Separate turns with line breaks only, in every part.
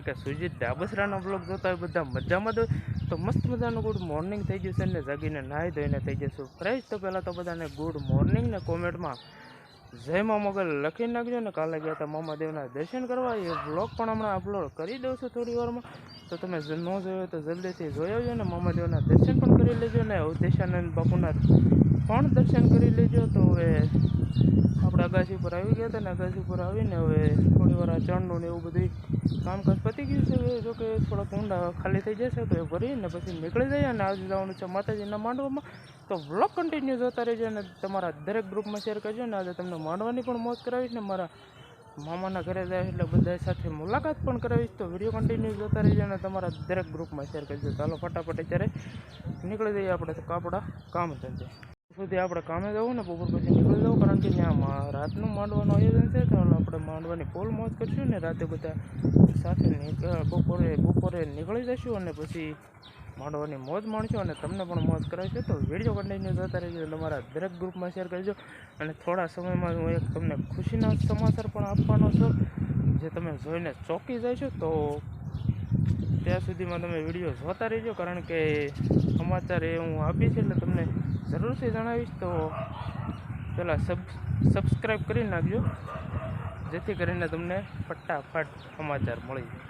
કારણ કે સુજીત ડાબસરાનો બ્લોગ જોતા હોય, બધા મજામાં જ તો મસ્ત મજાનું ગુડ મોર્નિંગ થઈ જશે ને, જાગીને નાહી ધોઈને થઈ જશું. ફ્રેશ તો પહેલાં તો બધાને ગુડ મોર્નિંગ ને કોમેન્ટમાં જય મા લખી નાખજો ને. કાલે ગયા હતા મામાદેવના દર્શન કરવા. એ બ્લોગ પણ હમણાં અપલોડ કરી દઉં છું થોડી વારમાં. તો તમે ન જોયો તો જલ્દીથી જોઈ આવજો ને મામાદેવના દર્શન પણ કરી લેજો ને અવધેશાનંદ બાપુના પણ દર્શન કરી લેજો. તો હવે આપણે અગાસી ઉપર આવી ગયા હતા ને અગાસી ઉપર આવીને હવે થોડી વાર આ ચણનું ને એવું બધું કામકાજ પતી ગયું છે. હવે જો કે થોડાક ઊંડા ખાલી થઈ જશે તો એ ભરીને પછી નીકળી જાય અને આજે જવાનું છે માતાજીના માંડવામાં. તો વ્લોગ કન્ટિન્યુ જોતા રહેજો અને તમારા દરેક ગ્રુપમાં શેર કરજો ને આજે તમને માંડવાની પણ મોજ કરાવીશ ને મારા મામાના ઘરે જાય એટલે બધા સાથે મુલાકાત પણ કરાવીશ. તો વીડિયો કન્ટિન્યુ જોતા રહેજો અને તમારા દરેક ગ્રુપમાં શેર કરજો. ચાલો ફટાફટ અત્યારે નીકળી જઈએ આપણે કાપડા કામ ધંધે. સુધી આપણે કામે જવું ને બપોર પછી નીકળી જવું, કારણ કે ત્યાં રાતનું માંડવાનું આયોજન છે. તો આપણે માંડવાની પોલ મોજ કરશું ને રાતે બધા સાથે બપોરે બપોરે નીકળી જશું અને પછી માંડવાની મોજ માણશો અને તમને પણ મોજ કરાવશે તો વીડિયો કન્ટિન્યુ જોતા રહેજો તમારા દરેક ગ્રુપમાં શેર કરજો. અને થોડા સમયમાં હું એક તમને ખુશીના સમાચાર પણ આપવાનો છું. જે તમે જોઈને ચોંકી જશો તો ત્યાં સુધીમાં તમે વીડિયો જોતા રહેજો. કારણ કે સમાચાર એ હું આપીશ એટલે તમને જરૂરથી જણાવીશ. તો પહેલાં સબ સબસ્ક્રાઈબ કરી નાખજો. જેથી કરીને તમને ફટાફટ સમાચાર મળી જાય.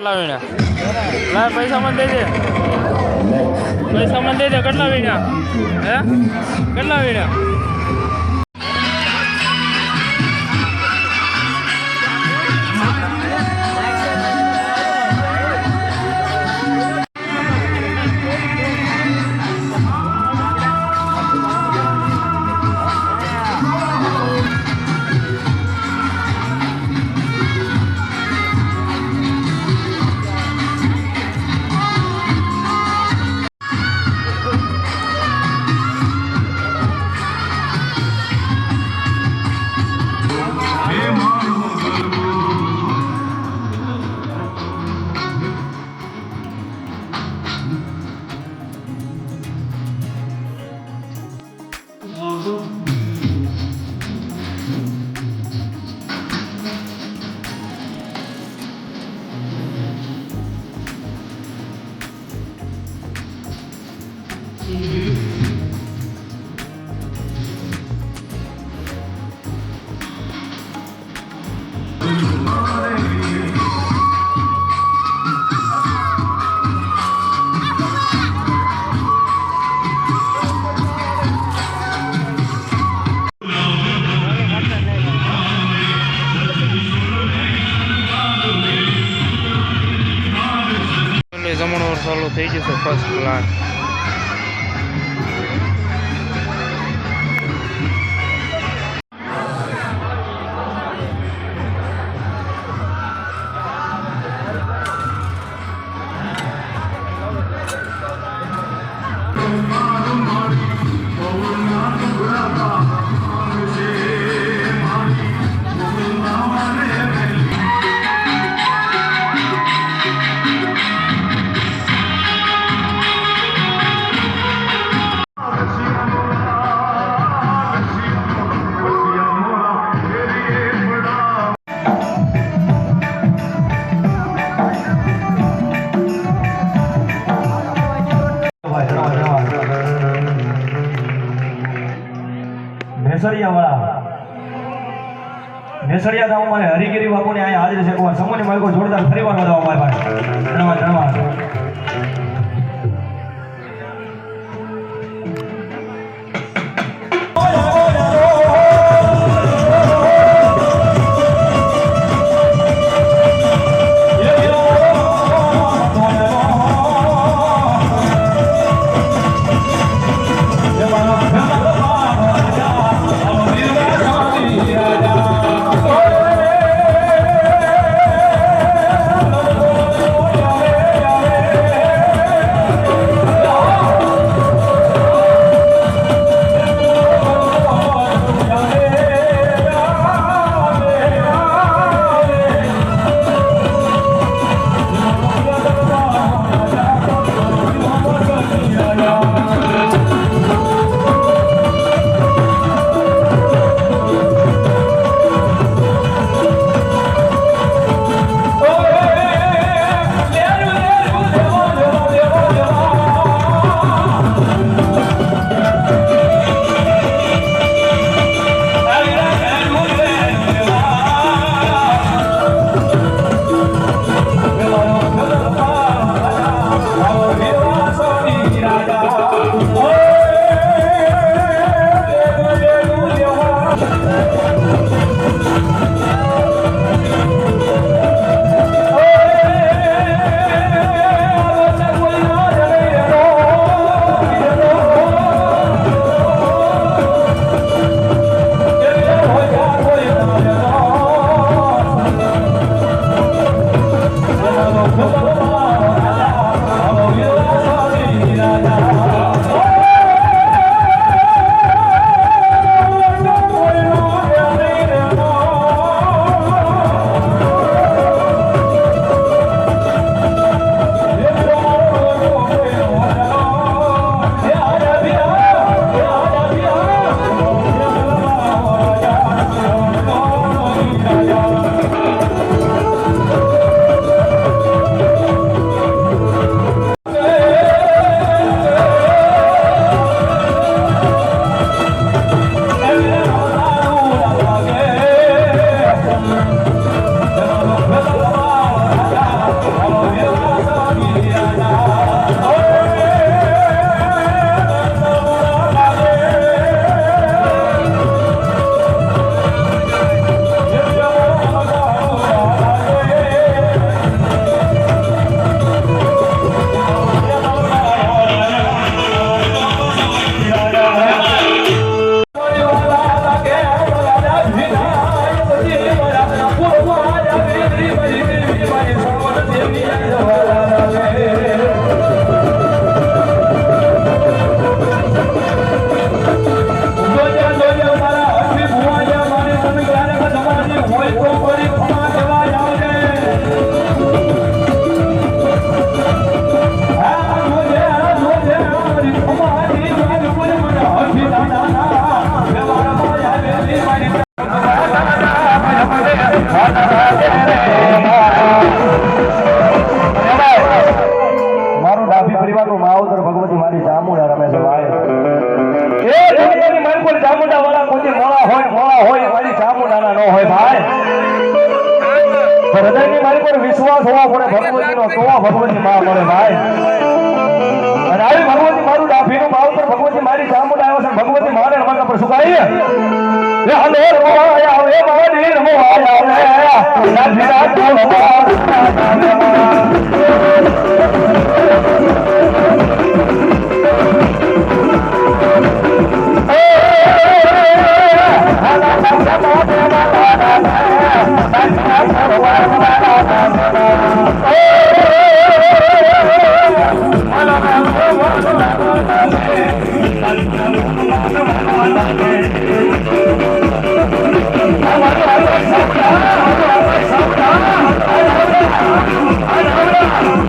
કેટલા વીણ્યા? લાય પૈસા મને દે પૈસા મને દે કેટલા વીણ્યા? હે? કેટલા વીણા એટલે જમણવાર ચાલુ થઈ જશે ફર્સ્ટ ક્લાસ
ગામમાં મને હરિગીરી બાપુની અહીંયા હાજરી છે. કુમાર સમૂહની માલિકો જોરદાર ફરીવાર હોય હૃદયની મારી પર વિશ્વાસ હોવો પડે, ભગવતીનો તો ભગવતી માં મળે, ભાઈ. અને આવી ભગવતી મારું ડાભીનું માવતર ભગવતી મારી ચામુંડા આવ્યો છે, ભગવતી મારે રમત પર સુકાઈ મારી રમવાયા રે ડાભીના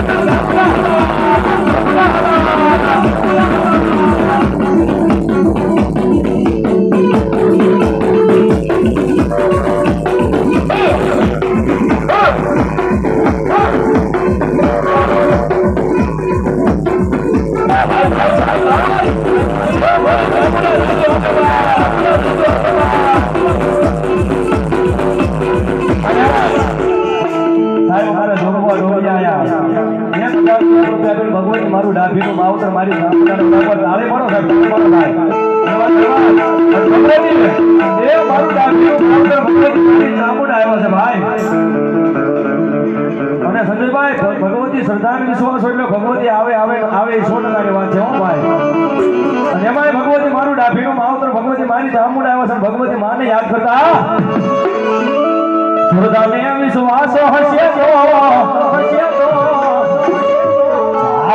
ટોળમાં સાહેબ રૂપિયા ભગવાન મારું ડાભીનું માવતર મારી સાસુડાને પડો સાહેબ, તાળી મારો ડાભીનું માવતર ભગવતી મારી ચામુંડા છે ભાઈ. અને સંજયભાઈ ભગવતી શ્રદ્ધા વિશ્વાસ હોય એટલે ભગવતી આવે આવે આવે એ વાત છે હો ભાઈ. અને ભગવતી મારું ડાભીનું માવતર ભગવતી મારી ચામુંડા આવ્યા છે ભગવતી માને યાદ કરતા. શ્રદ્ધાને વિશ્વાસ હશે હશે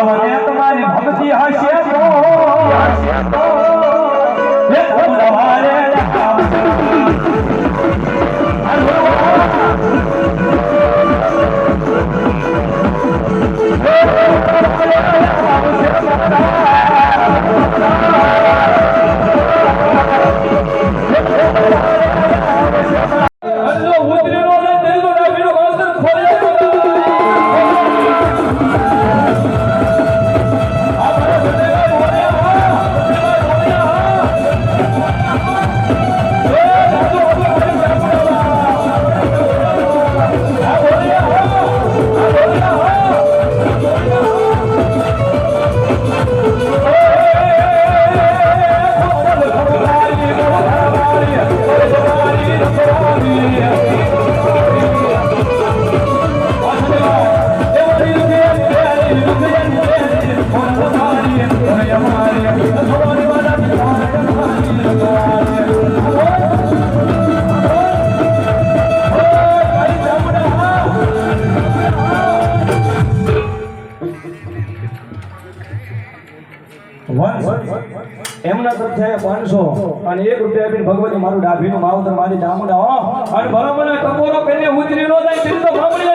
આવને તમારી ભક્તિ હશે અને એક રૂપિયા આપીને ભગવતી મારું ડાભીનું માવતર મારી ચામુંડા અને બરાબર ટકોરો કરીને ઉતરી નો જાય તો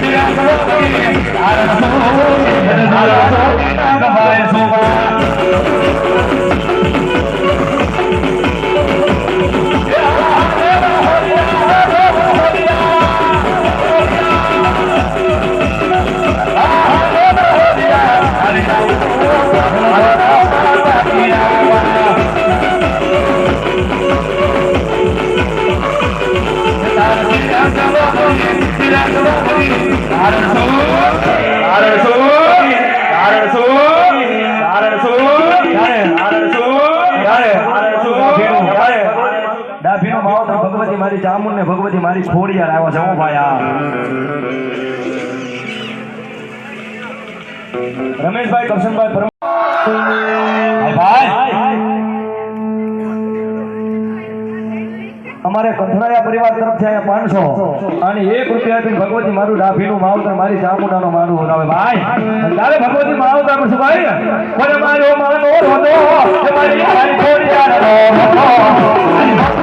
કરીએ શિરા મારી ખોડિયાર આવ્યા છે હો ભાઈ રમેશભાઈ કરશનભાઈ ભાઈ અમારે કંથરાયા પરિવાર તરફથી અહીંયા પાંચસો અને એક રૂપિયા આપીને ભગવતી મારું ડાભીનું માવતર, મારી ચામુંડાનો માનું બોલાવે ભાઈ, તારે ભગવતી માવતર શું ભાઈ? કોને માર્યો માનો એ મારી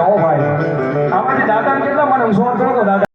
છે ઓ ભાઈ. આપણે દાદાને કેટલા મને ઊંઘો હતો દાદા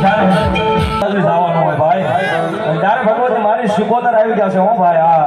જ્યારે હોય ભાઈ. ત્યારે ભગવત મારી શિકોતર આવી ગયા છે હો
ભાઈ હા.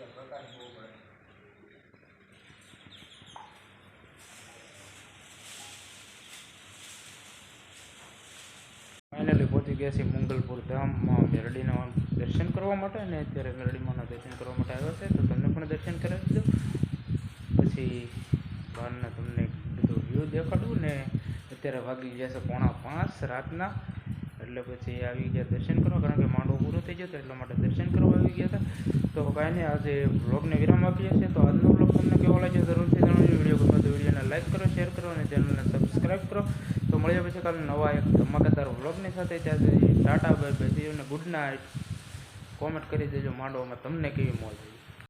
ગયા છીએ મંગલપુર ધામમાં મેરડીના દર્શન કરવા માટે અને અત્યારે મેરડીમાંના દર્શન કરવા માટે આવ્યા છે. તો તમને પણ દર્શન કરાવી દીધું પછી બહારના તમને બધું વ્યૂ દેખાડું ને અત્યારે વાગી ગયા છે પોણા પાંચ રાતના. એટલે પછી આવી ગયા દર્શન કરવા, કારણ કે માંડવો પૂરો થઈ જતો એટલા માટે દર્શન કરવા આવી ગયા હતા. તો કાંઈ નહીં આજે વ્લોગને વિરામ આપીએ છે તો આજનો બ્લોગ તમને કેવો લાગ્યો જરૂરથી જણાવજો. વીડિયો ગમે તો વિડીયોને લાઈક કરો, શેર કરો અને ચેનલને સબસ્ક્રાઈબ કરો. તો મળીએ પછી કાલે નવા એક ધમાકેદાર વ્લોગની સાથે. ત્યાં સુધી tata bye bye. Good night comment કરી દેજો માંડવામાં તમને કેવી મોજ આવી.